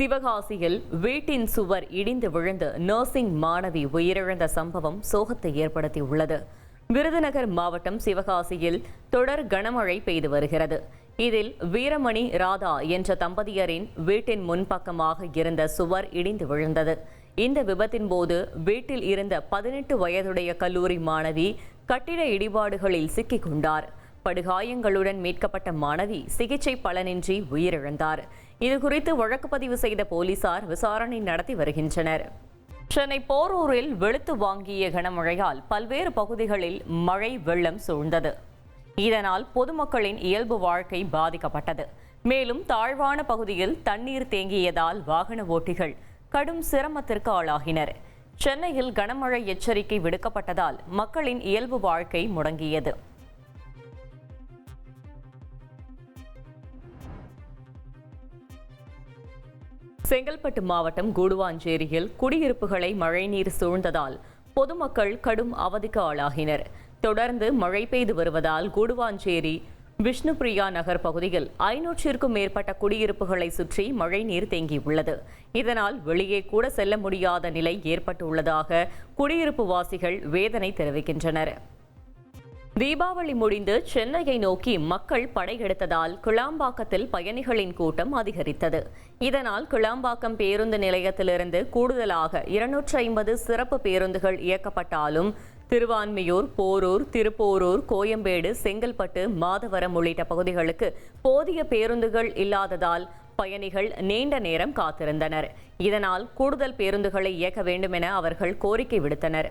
சிவகாசியில் வீட்டின் சுவர் இடிந்து விழுந்து நர்சிங் மாணவி உயிரிழந்த சம்பவம் சோகத்தை ஏற்படுத்தியுள்ளது. விருதுநகர் மாவட்டம் சிவகாசியில் தொடர் கனமழை பெய்து வருகிறது. இதில் வீரமணி ராதா என்ற தம்பதியரின் வீட்டின் முன்பக்கமாக இருந்த சுவர் இடிந்து விழுந்தது. இந்த விபத்தின் போது வீட்டில் இருந்த பதினெட்டு வயதுடைய கல்லூரி மாணவி கட்டிட இடிபாடுகளில் சிக்கிக் கொண்டார். படுகாயங்களுடன் மீட்கப்பட்ட மாணவி சிகிச்சை பலனின்றி உயிரிழந்தார். இதுகுறித்து வழக்கு பதிவு செய்த போலீசார் விசாரணை நடத்தி வருகின்றனர். சென்னை போரூரில் வெளுத்து வாங்கிய கனமழையால் பல்வேறு பகுதிகளில் மழை வெள்ளம் சூழ்ந்தது. இதனால் பொதுமக்களின் இயல்பு வாழ்க்கை பாதிக்கப்பட்டது. மேலும் தாழ்வான பகுதியில் தண்ணீர் தேங்கியதால் வாகன ஓட்டிகள் கடும் சிரமத்திற்கு ஆளாகினர். சென்னையில் கனமழை எச்சரிக்கை விடுக்கப்பட்டதால் மக்களின் இயல்பு வாழ்க்கை முடங்கியது. செங்கல்பட்டு மாவட்டம் கூடுவாஞ்சேரியில் குடியிருப்புகளை மழைநீர் சூழ்ந்ததால் பொதுமக்கள் கடும் அவதிக்கு ஆளாகினர். தொடர்ந்து மழை பெய்து வருவதால் கூடுவாஞ்சேரி விஷ்ணுபிரியா நகர் பகுதியில் ஐநூற்றிற்கும் மேற்பட்ட குடியிருப்புகளை சுற்றி மழைநீர் தேங்கியுள்ளது. இதனால் வெளியே கூட செல்ல முடியாத நிலை ஏற்பட்டுள்ளதாக குடியிருப்பு வாசிகள் வேதனை தெரிவிக்கின்றனர். தீபாவளி முடிந்து சென்னையை நோக்கி மக்கள் படையெடுத்ததால் கிளாம்பாக்கத்தில் பயணிகளின் கூட்டம் அதிகரித்தது. இதனால் கிளாம்பாக்கம் பேருந்து நிலையத்திலிருந்து கூடுதலாக இருநூற்றி ஐம்பது சிறப்பு பேருந்துகள் இயக்கப்பட்டாலும் திருவான்மியூர் போரூர் திருப்போரூர் கோயம்பேடு செங்கல்பட்டு மாதவரம் உள்ளிட்ட பகுதிகளுக்கு போதிய பேருந்துகள் இல்லாததால் பயணிகள் நீண்ட நேரம் காத்திருந்தனர். இதனால் கூடுதல் பேருந்துகளை இயக்க வேண்டும் என அவர்கள் கோரிக்கை விடுத்தனர்.